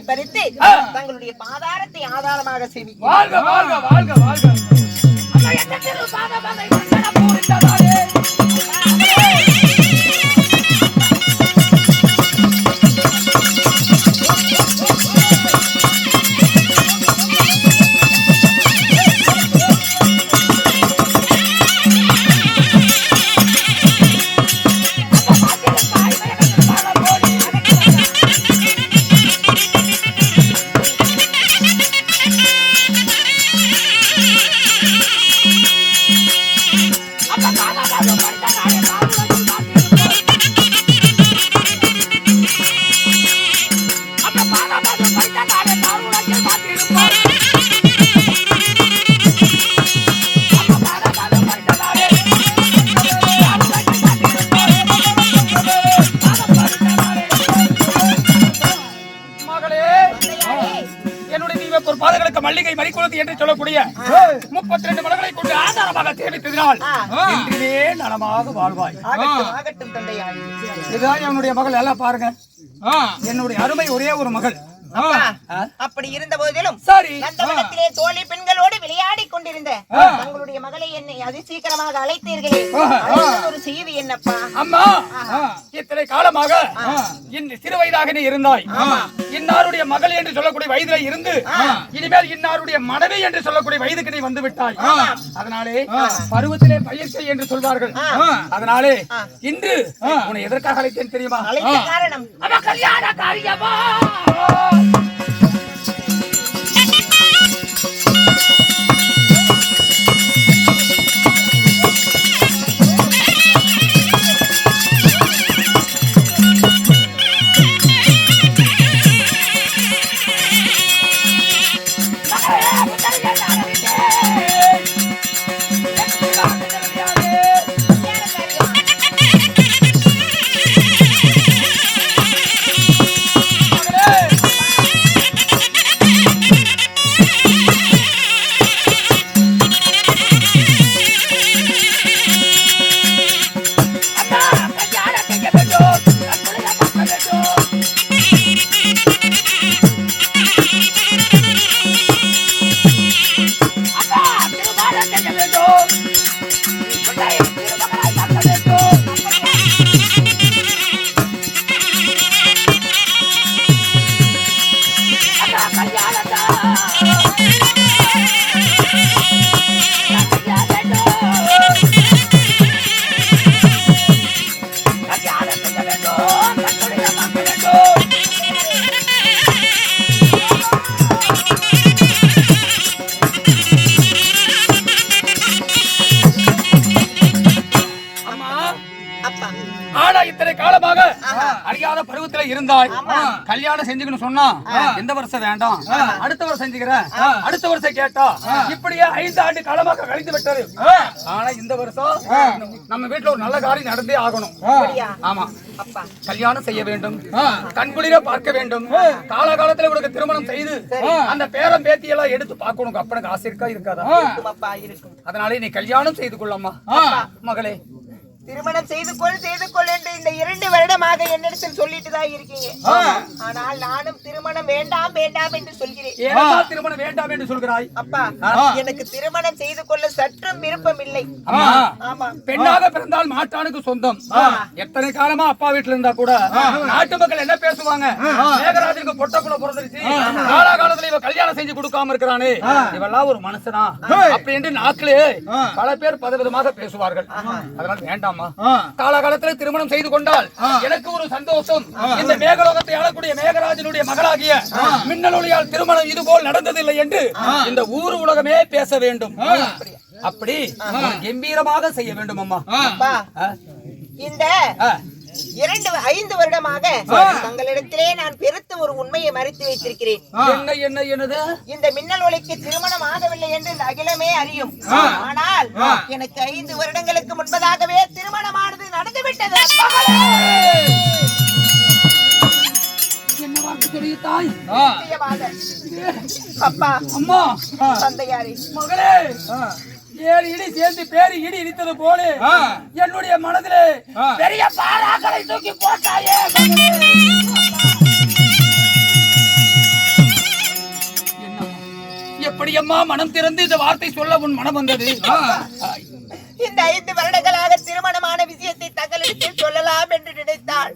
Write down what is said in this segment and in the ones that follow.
மலர்களை பறித்து. தங்களுடைய பாதாரத்தை ஆதாரமாக சேவிக்கும் வாழ்க வாழ்க வாழ்க வாழ்க. மறிக்குளத்து என்று சொல்லக்கூடிய முப்பத்தி ரெண்டு மலர்களை கொண்டு ஆதாரமாக சேமித்ததினால். இன்றிலே நலமாக வாழ்வாய். ஆகட்டும் ஆகட்டும் தந்தையாரி இதுதான் என்னுடைய மகள். எல்லாம் பாருங்க. என்னுடைய அருமை ஒரே ஒரு மகள். அப்படி இருந்த போதிலும் நந்தவனத்திலே தோழி பெண்களோடு விளையாடி கொண்டிருந்த தங்களுடைய மகளை என்னை அதிசீக்கிரமாக அழைத்தீர்களே. ஒரு செய்தி என்னப்பா? அம்மா. இத்தனை காலமாக சிறு வயதாக நீ இருந்தாய். இன்னாருடைய மகள் என்று சொல்லக்கூடிய வயதில இருந்து இனிமேல் இன்னாருடைய மனைவி என்று சொல்லக்கூடிய வயதுக்கு நீ வந்து விட்டாய். அதனாலே பருவத்திலே பயிற்சி என்று சொல்வார்கள். அதனாலே இன்று உன்னை எதற்காக அழைத்தேன் தெரியுமா? காரணம். கல்யாண காரியமா? கல்யாணம் செஞ்சுக்கணும் சொன்னா எந்த வருஷம் வேண்டாம். அடுத்த வருஷம் செஞ்சுக்கிறேன் அடுத்த வருஷம் கேட்டா இப்படியே ஐந்து ஆண்டு காலமாக கழிந்து விட்டது. ஆனா இந்த வருஷம் நம்ம வீட்டுல ஒரு நல்ல காரியம் நடந்தே ஆகணும்? ஆமா. அப்பா. கல்யாணம் செய்ய வேண்டும். கண்குளிர பார்க்க வேண்டும். காலகாலத்துல உனக்கு திருமணம் செய்து அந்த பேரம் பேத்தி எல்லாம் எடுத்து பார்க்கணும் அப்பனுக்கு ஆசை இருக்கா இருக்காதா? அதனாலே நீ கல்யாணம் செய்து கொள்ளம்மா. மகளே திருமணம் செய்து கொள் செய்து கொள் என்று இந்த இரண்டு வருடமாக என்னிடத்தில் சொல்லிட்டு தான் இருக்கீங்க. ஆனால் நானும் திருமணம் வேண்டாம் வேண்டாம் என்று சொல்கிறேன். திருமணம் வேண்டாம் என்று சொல்கிறாய்? அப்பா எனக்கு திருமணம் செய்து கொள்ள சற்றும் விருப்பம் இல்லை. ஆமா. பெண்ணாக பிறந்தால் மாட்டானுக்கு சொந்தம். எத்தனை காலமா அப்பா வீட்டுல இருந்தா கூட நாட்டு மக்கள் என்ன பேசுவாங்க? மேகராஜனுக்கு பொட்டக்குள்ள பிறந்துருச்சு. காலாகாலத்துல இவ கல்யாணம் செஞ்சு கொடுக்காம இருக்கிறானே. இவெல்லாம் ஒரு மனுஷனா. அப்படின்னு நாக்கிலே பல பேர் பதவிதமாக பேசுவார்கள். அதனால வேண்டாமா. காலகாலத்துல திருமணம் செய்து கொண்டால் எனக்கு ஒரு சந்தோஷம். இந்த மேகலோகத்தை ஆளக்கூடிய மேகராஜனுடைய மகளாகிய மின்னலொளியால் திருமணம் இது போல் நடந்ததில்லை என்று இந்த ஊர் உலகமே பேச வேண்டும். அப்படி கம்பீரமாக செய்ய வேண்டும் அம்மா? இந்த. இரண்டு ஐந்து வருடமாக தங்களிடத்திலே நான் பெருத்த ஒரு உண்மையை மறைத்து வைத்திருக்கிறேன். என்ன என்ன என்னது? இந்த மின்னல் ஒளிக்கு திருமணம் ஆகவில்லை என்று இந்த அகிலமே அறியும். ஆனால் எனக்கு ஐந்து வருடங்களுக்கு முன்பதாகவே திருமணமானது நடந்துவிட்டது. தாய். அப்பா அம்மா! தந்தையாரே. மகளே! ஏழு இடி சேர்ந்து பேரு இடி இடித்தது போல. என்னுடைய மனதிலே. பெரிய பாறாக்களை தூக்கி போட்டாயே? எப்படியம்மா மனம் திறந்து இந்த வார்த்தை சொல்ல உன் மனம் வந்தது. இந்த ஐந்து வருடங்களாக திருமணமான விஷயத்தை தங்களிடத்தில் சொல்லலாம் என்று நினைத்தாள்.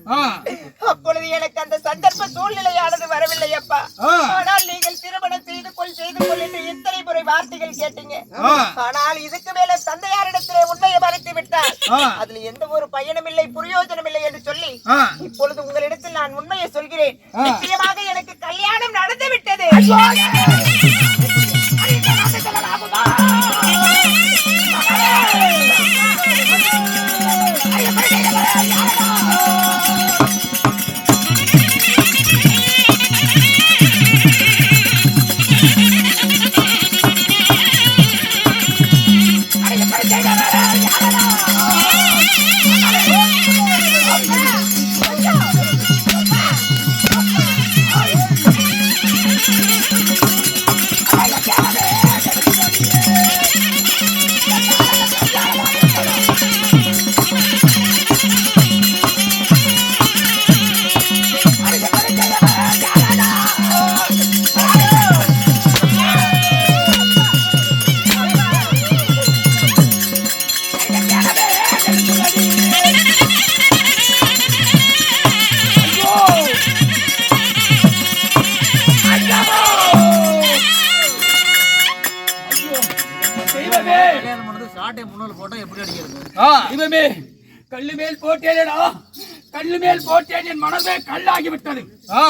அப்பொழுது எனக்கு அந்த சந்தர்ப்ப சூழ்நிலையானது வரவில்லை அப்பா. ஆனால் நீங்கள் திருமணம் செய்து கொள் செய்து கொள் என்று எத்தனை முறை வார்த்தைகள் கேட்டீங்க. ஆனால் இதுக்கு மேல தந்தையாரிடத்திலே உண்மையை மறைத்து விட்டார் ஆ. அதில் எந்த ஒரு பயனும் இல்லை பிரயோஜனம் இல்லை என்று சொல்லி. இப்பொழுது உங்களிடத்தில் நான் உண்மையை சொல்கிறேன். நிச்சயமாக எனக்கு கல்யாணம் நடந்து விட்டது கல்யாணம் பண்ணது சாட்டை முன்னால போட்டா எப்படி அடிக்கிறது. தெய்வமே கல்லு மேல் போட்டேனடா கல்லு மேல் போட்டேன் என் மனமே கல்லாகி விட்டது ஆ.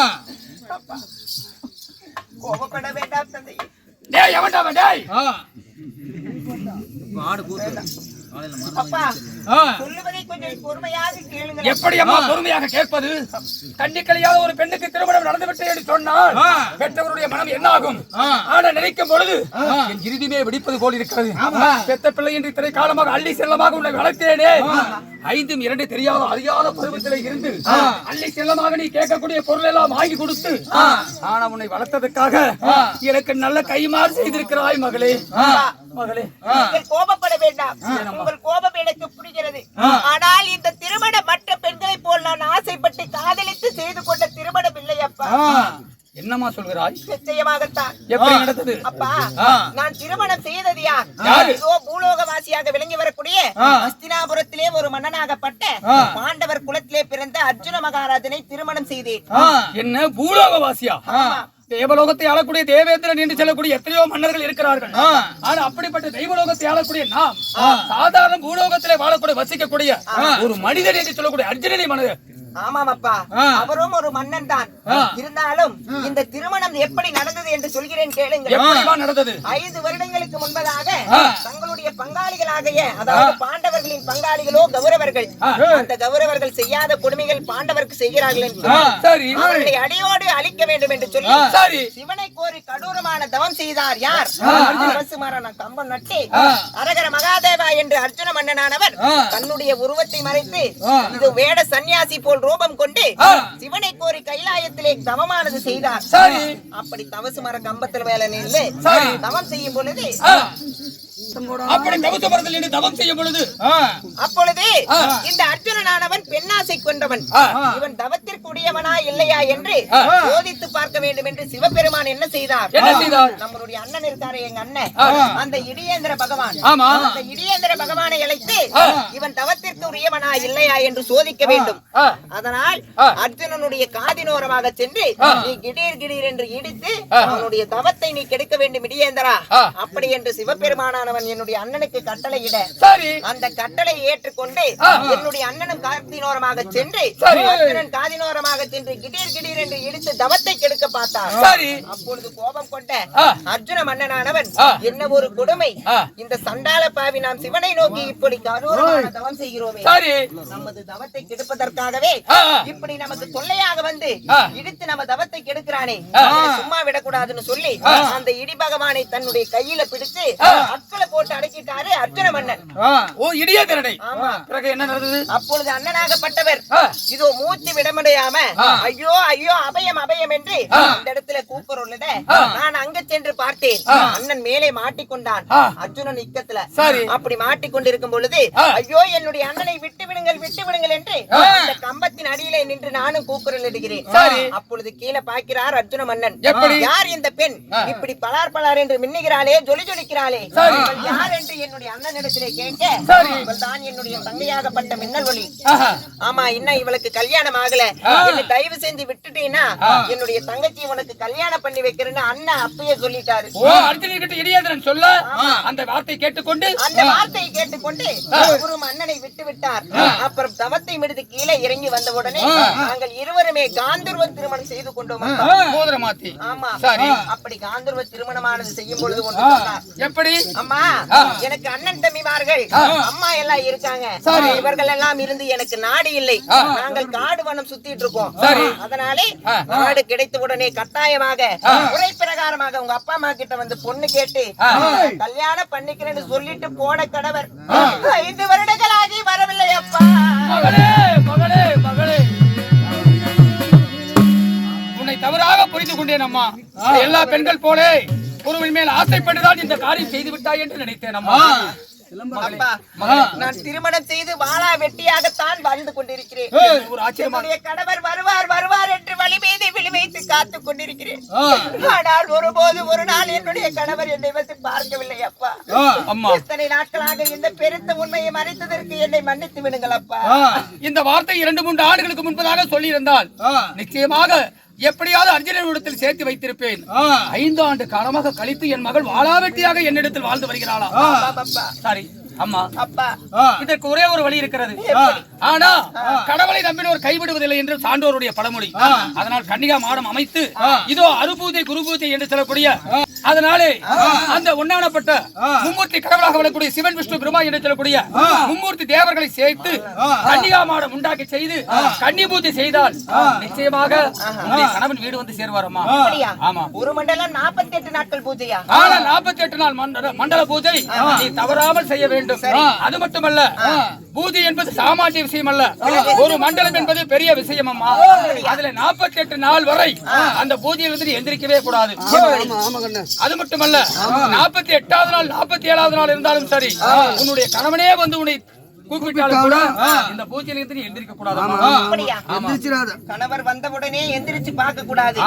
கோபப்பட வேண்டாம் தந்தை. டேய் எவன்டா டேய்? ஆடு கூத்து. அப்பா. எப்படி அம்மா பொறுமையாக கேட்பது? கண்டிக்கலையாத ஒரு பெண்ணுக்கு திருமணம் நடந்துவிட்டு என்று சொன்னால். பெற்றவருடைய மனம் என்ன ஆகும் ஆ. ஆனா நினைக்கும் பொழுது என் இறுதிமே வெடிப்பது போல் இருக்கிறது. பெத்த பிள்ளை என்று திரை காலமாக அள்ளி செல்லமாக உன்னை வளர்த்தேனே? ஐந்தும் இரண்டு தெரியாத அறியாத பருவத்திலே இருந்து அள்ளி செல்லமாக நீ கேட்கக்கூடிய பொருள் எல்லாம் வாங்கி கொடுத்து ஆனா உன்னை வளர்த்ததுக்காக எனக்கு நல்ல கைமாறு செய்திருக்கிறாய் மகளே. மகளே. கோபப்பட வேண்டாம். உங்கள் கோபம் எனக்கு புரிகிறது ஆனால் இந்த திருமணம் மற்ற பெண்களைப் போல் நான் ஆசைப்பட்டு காதலித்து செய்து கொண்ட திருமணம் இல்லை அப்பா. ஆ. என்னம்மா சொல்கிறாய்? நிச்சயமாகத்தான். எப்படி நடந்தது? அப்பா. நான் திருமணம் செய்தது யார்? இதோ பூலோகவாசியாக விளங்கி வரக்கூடிய ஹஸ்தினாபுரத்திலே ஒரு மன்னனாகப்பட்ட பாண்டவர் குலத்திலே பிறந்த அர்ஜுன மகாராஜனை திருமணம் செய்தேன். என்ன? பூலோகவாசியா? தேவலோகத்தை ஆளக்கூடிய தேவேந்திரன் என்று சொல்லக்கூடிய எத்தனையோ மன்னர்கள் இருக்கிறார்கள். ஆனா அப்படிப்பட்ட தெய்வலோகத்தை ஆளக்கூடிய நாம் சாதாரண பூலோகத்திலே வாழக்கூடிய வசிக்கக்கூடிய ஒரு மனிதன் என்று சொல்லக்கூடிய அர்ஜுனனை மனிதர் ஆமாம் அப்பா. அவரும் ஒரு மன்னன் தான். இருந்தாலும் இந்த திருமணம் எப்படி நடந்தது என்று சொல்கிறேன் கேளுங்கள். நடந்தது? ஐந்து வருடங்களுக்கு முன்பதாக. தங்களுடைய பங்காளிகளாகிய அதாவது பாண்டவர்களின் பங்காளிகளோ கௌரவர்கள் அந்த கௌரவர்கள் செய்யாத கொடுமைகள் பாண்டவருக்கு செய்கிறார்கள் என்று அவர்களை அடியோடு அழிக்க வேண்டும் என்று சொல்லி சிவனை கோரி கடூரமான தவம் செய்தார் யார்? அரசுமாரான கம்பம் நட்டி அரகர மகாதேவா என்று அர்ஜுன மன்னனானவர் தன்னுடைய உருவத்தை மறைத்து இது வேட சந்நியாசி போல் ரூபம் கொண்டு சிவனை கோரி கைலாயத்திலே தவமானது செய்தார் அப்படி தவசு மர கம்பத்தில் வேலை நின்று. தவம் செய்யும் பொழுது. அப்படி தவச மரத்தில் நின்று தவம் செய்யும் பொழுது ஆ. அப்பொழுது இந்த அர்ஜுனனானவன் பெண்ணாசை கொண்டவன் இவன் தவத்திற்குரியவனா இல்லையா என்று சோதித்து பார்க்க வேண்டும் என்று சிவபெருமான் என்ன செய்தார்? என்ன செய்தார்? நம்மளுடைய அண்ணன் இருக்காரு எங்க அண்ணன். அந்த இடியேந்திர பகவான். அந்த இடியேந்திர பகவானை அழைத்து இவன் தவத்திற்கு உரியவனா இல்லையா என்று சோதிக்க வேண்டும். அதனால் அர்ஜுனனுடைய காதினோரமாக சென்று நீ கிடீர் கிடீர் என்று இடித்து அவனுடைய தவத்தை நீ கெடுக்க வேண்டும் இடியேந்திரா. அப்படி என்று என்னுடைய அண்ணனுக்கு கட்டளையிட சரி. அந்த கட்டளை ஏற்றுக்கொண்டு என்னுடைய அண்ணனும் காதினோரமாக சென்று காதினோரமாக சென்று கிடீர் கிடீர் என்று இடித்து தவத்தை கெடுக்க பார்த்தார் சரி. அப்பொழுது கோபம் கொண்ட. அர்ஜுன மன்னனானவன். என்ன ஒரு கொடுமை. இந்த சண்டால பாவி நாம் சிவனை நோக்கி இப்படி கரூரமான தவம் செய்கிறோமே. நமது தவத்தை கெடுப்பதற்காகவே. இப்படி நமக்கு தொல்லையாக வந்து. இடித்து நம்ம தவத்தை கெடுக்கிறானே. சும்மா விடக்கூடாதுன்னு சொல்லி அந்த இடி பகவானை தன்னுடைய கையில பிடித்து அக்கள போட்டு அடக்கிட்டாரு அர்ஜுன மன்னன். ஓ இடிய திருடை. ஆமா. பிறகு என்ன நடந்தது? அப்பொழுது அண்ணனாகப்பட்டவர். இதோ மூச்சு விடமுடையாம. ஐயோ ஐயோ அபயம் அபயம் என்று இந்த இடத்துல கூப்பிடுள்ளத நான் அங்க சென்று பார்த்தேன். அண்ணன் மேலே மாட்டிக்கொண்டான். அர்ஜுனன் இக்கத்துல. அப்படி மாட்டிக்கொண்டிருக்கும் பொழுது. ஐயோ என்னுடைய அண்ணனை விட்டு விடுங்கள் விட்டு விடுங்கள் என்று அந்த கம்பத்தின் அடியிலே நின்று நானும் கூக்குரல் இடுகிறேன். அப்பொழுது கீழே பார்க்கிறார் அர்ஜுன மன்னன்? யார் இந்த பெண்? இப்படி பலார் பலார் என்று மின்னுகிறாளே ஜொலி ஜொலிக்கிறாளே. யார் என்று என்னுடைய அண்ணனிடத்திலே கேட்க தான் என்னுடைய தங்கையாகப்பட்ட மின்னல் ஒளி. ஆஹா. ஆமா இன்னும் இவளுக்கு கல்யாணம் ஆகல. என்ன தயவு செஞ்சு விட்டுட்டீன்னா என்னுடைய தங்கச்சி உனக்கு கல்யாணம் பண்ணி வைக்கிறேன்னு அண்ணன் அப்பயே சொல்லிட்டாரு. ஓ அர்ஜுனன் கிட்ட இடியாதரன் சொல்ல அந்த வார்த்தை கேட்டுக்கொண்டு அந்த வார்த்தையை கேட்டுக்கொண்டு ஒரு மன்னனை விட்டு விட்டார் அப்புறம் தவத்தை மிடுத்து கீழே இறங்கி வந்த உடனே நாங்கள் இருவருமே காந்தர்வ திருமணம் செய்து கொண்டோம் ஆமா. அப்படி காந்தர்வ திருமணமானது செய்யும் பொழுது ஒன்று எப்படி? அம்மா எனக்கு அண்ணன் தம்பிமார்கள் அம்மா எல்லாம் இருக்காங்க. இவர்கள் எல்லாம் இருந்து எனக்கு நாடு இல்லை. நாங்கள் காடு வனம் சுத்திட்டு இருக்கோம். அதனாலே நாடு கிடைத்த உடனே கட்டாயமாக முறை பிரகாரமாக உங்க அப்பா அம்மா கிட்ட வந்து பொண்ணு கேட்டு கல்யாணம் பண்ணிக்கிறேன்னு சொல்லிட்டு போன கணவர் ஐந்து வருடங்களாகி வரவில்லை அப்பா. மகளே மகளே மகளே. உன்னை தவறாக புரிந்து கொண்டேன் அம்மா. எல்லா பெண்கள் போலே. ஒருவன் மேல் ஆசைப்பட்டுதான் இந்த காரியம் செய்து விட்டாய் என்று நினைத்தேன் அம்மா. நான் திருமணம் செய்து வாளா வெட்டியாகத்தான் வாழ்ந்து கொண்டிருக்கிறேன். ஒரு ஆச்சரியமா என்னுடைய கணவர் வருவார் வருவார் என்று வழி மீது விழி வைத்து காத்துக் கொண்டிருக்கிறேன். ஆனால் ஒருபோது ஒரு நாள் என்னுடைய கணவர் என்னை வந்து பார்க்கவில்லை அப்பா. அம்மா. எத்தனை நாட்களாக இந்த பெருத்த உண்மையை மறைத்ததற்கு என்னை மன்னித்து விடுங்கள் அப்பா. இந்த வார்த்தை இரண்டு மூன்று ஆண்டுகளுக்கு முன்பதாக சொல்லியிருந்தால் நிச்சயமாக எப்படியாவது அர்ஜுனனிடத்தில் சேர்த்து வைத்திருப்பேன். ஐந்து ஆண்டு காலமாக கழித்து என் மகள் வாளாவெட்டியாக என்னிடத்தில் வாழ்ந்து வருகிறாளா சரி அம்மா அப்பா. இதற்கு ஒரே ஒரு வழி இருக்கிறது. ஆனா கடவுளை நம்பினோர் கைவிடுவதில்லை என்று சான்றோருடைய பழமொழி. அதனால் கன்னிகா மாடம் அமைத்து இதோ அருபூஜை குருபூஜை என்று சொல்லக்கூடிய அதனாலே அந்த ஒன்னானப்பட்ட மும்மூர்த்தி கடவுளாக வரக்கூடிய சிவன் விஷ்ணு பிரம்மா என்று சொல்லக்கூடிய மும்மூர்த்தி தேவர்களை சேர்த்து கன்னிகா மாடம் உண்டாக்கி செய்து கன்னி பூஜை செய்தால் நிச்சயமாக கணவன் வீடு வந்து சேருவாரம்மா. ஆமா. ஒரு மண்டலம் நாற்பத்தி எட்டு நாட்கள் பூஜையா? ஆனா நாற்பத்தி எட்டு நாள் மண்டல மண்டல பூஜை நீ தவறாமல் செய்ய வேண்டும் அது மட்டுமல்ல பூஜை என்பது சாமானிய விஷயம் அல்ல. ஒரு மண்டலம் என்பது பெரிய விஷயம் அம்மா அதுல நாற்பத்தி எட்டு நாள் வரை அந்த பூஜையிலிருந்து எந்திரிக்கவே கூடாது. அது மட்டுமல்ல நாற்பத்தி எட்டாவது நாள் நாற்பத்தி ஏழாவது நாள் இருந்தாலும் சரி உன்னுடைய கணவனே வந்து உன்னை கூப்பிட்டாலும் கூட இந்த பூஜையிலிருந்து நீ எந்திரிக்க கூடாது. அப்படியா? கணவர் வந்தவுடனே எந்திரிச்சு பார்க்க கூடாது.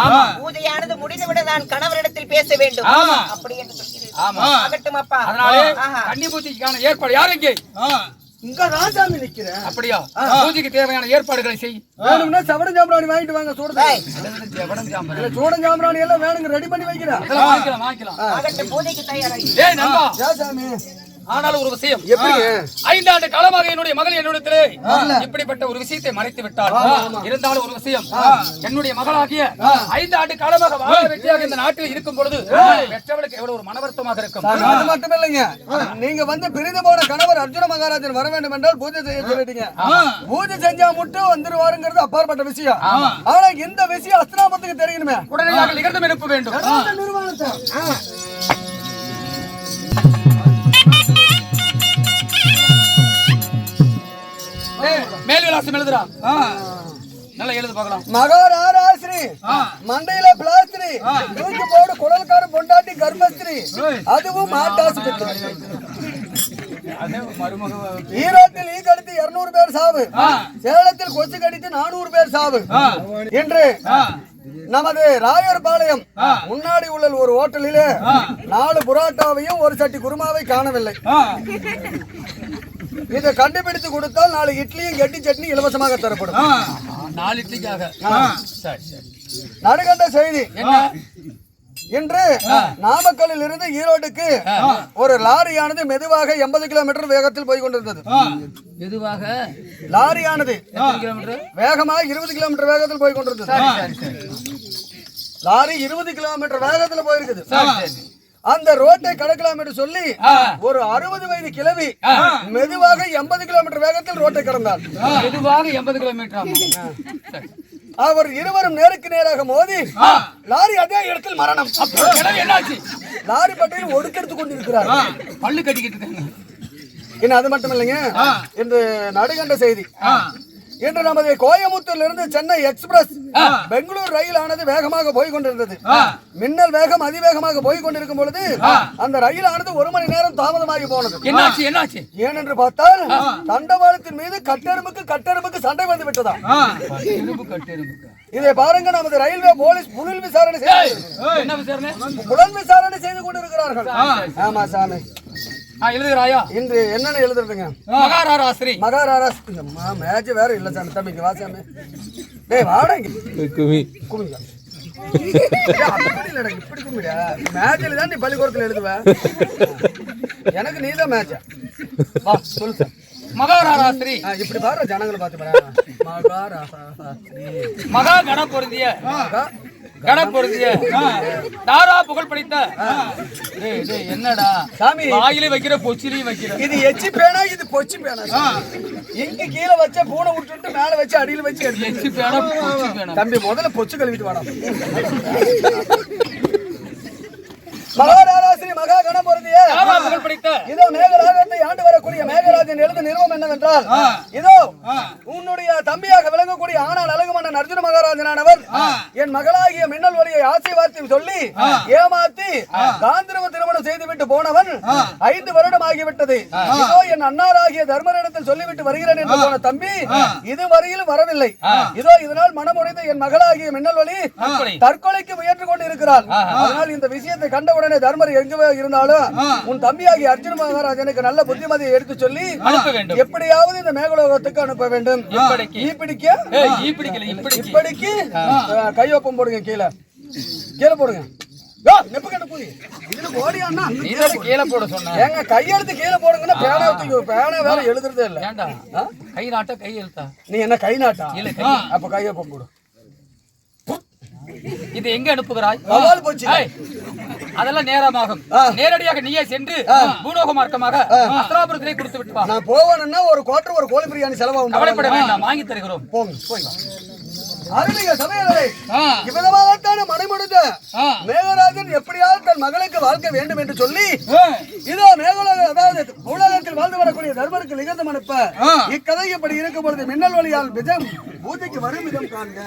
பூஜையானது முடிந்துவிட நான் கணவரிடத்தில் பேச வேண்டும். அப்படி என்று ஆமா. ஆகட்டும் அப்பா அதனாலே ஆஹா. கன்னி பூஜைக்கான ஏற்பாடு யார் இங்கே இங்க ராசாமி நிக்கிறேன் அப்படியா? பூஜைக்கு தேவையான ஏற்பாடுகளை செய். வேணும்னா சவட ஜாம்பராணி வாங்கிட்டு வாங்க சூட ஏய், எவனம் சாம்பல். சூட ஜாம்பராணி எல்லாம் வேணுங்க ரெடி பண்ணி வைக்கிறேன். வாங்கிக்கலாம் பூஜைக்கு தயாராகி. ஏய் ஆனால் ஒரு விஷயம்? ஐந்தாண்டு காலமாக என்னுடைய மகள் என்னிடத்திலே இப்படிப்பட்ட ஒரு விஷயத்தை மறைத்து விட்டாள் இருந்தாலும் ஒரு விஷயம். என்னுடைய மகளாகிய ஐந்து ஆண்டு காலமாக வாழ வெட்டியாக இந்த நாட்டில் இருக்கும் பொழுது பெற்றவளுக்கு எவ்வளவு ஒரு மனவருத்தமாக இருக்கும். அது மட்டும் இல்லைங்க நீங்க வந்து பிரிந்து போன கணவர் அர்ஜுன மகாராஜன் வர வேண்டும் என்றால் பூஜை செய்ய சொல்லிட்டீங்க. பூஜை செஞ்சா மட்டும் வந்துருவாருங்கிறது அப்பாற்பட்ட விஷயம். ஆனா இந்த விஷயம் அஸ்தினாபத்துக்கு தெரியணுமே. உடனடியாக நிகழ்ந்து எழுப்ப வேண்டும். அந்த மேல் விலாசம் எழுதுறா. நல்லா எழுது பார்க்கலாம். மகாராராஸ்ரீ மண்டையில பிளாஸ்திரி தூக்கி போடு குழல்கார பொண்டாட்டி கர்ப்பஸ்திரி. அதுவும் மாட்டாஸ்பத்திரி ஈரோட்டில் ஈ கடித்து இருநூறு பேர் சாவு. சேலத்தில் கொசு கடித்து நானூறு பேர் சாவு. என்று நமது ராயர்பாளையம் முன்னாடி உள்ள ஒரு ஹோட்டலிலே நாலு புரோட்டாவையும் ஒரு சட்டி குருமாவை காணவில்லை. இதை கண்டுபிடித்து கொடுத்தால் நாலு இட்லியும் கெட்டி சட்னி இலவசமாக தரப்படும். நாலு இட்லிக்காக. நடுகண்ட செய்தி. என்ன? இன்று நாமக்கல்லில் இருந்து ஈரோட்டுக்கு ஒரு லாரியானது மெதுவாக எண்பது கிலோமீட்டர் வேகத்தில் போய் கொண்டிருந்தது. எதுவாக லாரியானது வேகமாக இருபது கிலோமீட்டர் வேகத்தில் போய் கொண்டிருந்தது. லாரி இருபது கிலோமீட்டர் வேகத்துல போயிருக்குது. அந்த ரோட்டை கடக்கலாம் என்று சொல்லி. ஒரு அறுபது வயது கிழவி மெதுவாக எண்பது கிலோமீட்டர் வேகத்தில் ரோட்டை கடந்தார் மெதுவாக எண்பது கிலோமீட்டர் அவர் இருவரும் நேருக்கு நேராக மோதி லாரி அதே இடத்தில் மரணம். லாரி பட்டையில் ஒடுக்கெடுத்துக் கொண்டிருக்கிறார். பல்லு கட்டிக்கிட்டு இன்னும் அது மட்டும் இல்லைங்க இன்று நடுகண்ட செய்தி. இன்று நமது கோயமுத்தூர்ல இருந்து சென்னை எக்ஸ்பிரஸ் பெங்களூர் ரயில் ஆனது வேகமாக போய் கொண்டிருந்தது. மின்னல் வேகம் அதிவேகமாக போய் கொண்டிருக்கும் பொழுது அந்த ரயில் ஆனது ஒரு மணி நேரம் தாமதமாகி போனது. என்னாச்சு என்னாச்சு? ஏனென்று பார்த்தால் தண்டவாளத்தின் மீது கட்டெரும்புக்கு கட்டெரும்புக்கு சண்டை வந்து விட்டதா? இதை பாருங்க நமது ரயில்வே போலீஸ் புலன் விசாரணை செய்து என்ன விசாரணை புலன் விசாரணை செய்து கொண்டிருக்கிறார்கள். ஆமா சாமி. எழுதுகிறாயா? இன்று என்னென்ன எழுதுறதுங்க? மகாராராஸ்ரீ. மகாராராஸ் அம்மா மேட்ச் வேற இல்ல சாமி தம்பிக்கு வா சாமி. டேய் வாடா இங்க குமி குமிங்க இப்படி குமிடா மேட்ச்ல தான் நீ பள்ளிக்கூடத்துல எழுதுவ. எனக்கு நீ தான் மேட்ச் வா சொல்லு சார். மகாராராஸ்ரீ. ஆ, இப்படி பாரு ஜனங்களை பார்த்து பாரு. மகாராசாஸ்ரீ. மகா கணம் பொருந்திய மகா கணம் பொருந்திய தாரா புகழ் படித்த. என்னடா? சாமி. வாயில வைக்கிற பொச்சிலையும் வைக்கிற. இது எச்சி பேனா இது பொச்சி பேனா இங்க கீழே வச்ச பூனை விட்டுட்டு மேல வச்சு அடியில வச்சு எச்சி பேனா. தம்பி முதல்ல பொச்சு கழுவிட்டு வாடா. மகாராராசிரி மகா படித்த? இதோ மேகராஜத்தை ஆண்டு வரக்கூடிய மேகராஜன் எழுத நிறுவம் என்னவென்றால் இதோ உன்னுடைய தம்பியாக விளங்கக்கூடிய ஆனால் அழகு மன்னன் அர்ஜுன மகாராஜனானவர் என் மகளாகிய மின்னல் ஒளியை ஆசை வார்த்தை சொல்லி ஏமாத்தி காந்திரவ திருமணம் செய்துவிட்டு போனவன் ஐந்து வருடம் ஆகிவிட்டது இதோ என் அண்ணாராகிய தர்மரிடத்தில் சொல்லிவிட்டு வருகிறேன் என்று போன தம்பி இதுவரையிலும் வரவில்லை. இதோ இதனால் மனமுடைந்த என் மகளாகிய மின்னல் ஒளி தற்கொலை. தற்கொலைக்கு முயன்று கொண்டு இருக்கிறார் அதனால் இந்த விஷயத்தை கண்டவுடனே தர்மர் எங்கே இருந்தாலும் உன் தம்பியாகிய அர்ஜுன மகாராஜனுக்கு நல்ல புத்திமதியை எடுத்து சொல்லி எப்படியாவது இந்த மேகலோகத்துக்கு அனுப்ப வேண்டும். இப்படிக்கு. இப்படிக்க. கையொப்பம் போடுங்க கீழே. கீழே போடுங்க. கையெழுத்து கீழே போடுங்கன்னா பேனா பேனா வேற எழுதுறதே இல்ல. ஏண்டா? கை நாட்ட கை எழுத்தா? நீ என்ன கை நாட்டா? இல்ல அப்ப கையொப்பம் போடு. இது எங்க அனுப்புகிறாய்? போச்சு. அதெல்லாம் நேரமாகும். நேரடியாக நீயே சென்று பூலோக மார்க்கமாக அஸ்திராபுரத்திலே கொடுத்து விட்டு நான் போவேன்னா ஒரு குவார்டர் ஒரு கோழி பிரியாணி செலவாகும். கவலைப்பட வேண்டாம் வாங்கி தருகிறோம். போங்க. போய் இவ்விதமாகத்தானே மனைமுடித்த. மேகராஜன் எப்படியாவது தன் மகளுக்கு வாழ்க்கை வேண்டும் என்று சொல்லி இதோ மேகலோக அதாவது பூலோகத்தில் வாழ்ந்து வரக்கூடிய தர்மருக்கு லிகந்தம் அனுப்ப இக்கதை இப்படி இருக்கும் பொழுது மின்னல் வழியால் விதம் பூஜைக்கு வரும் விதம் காண்க.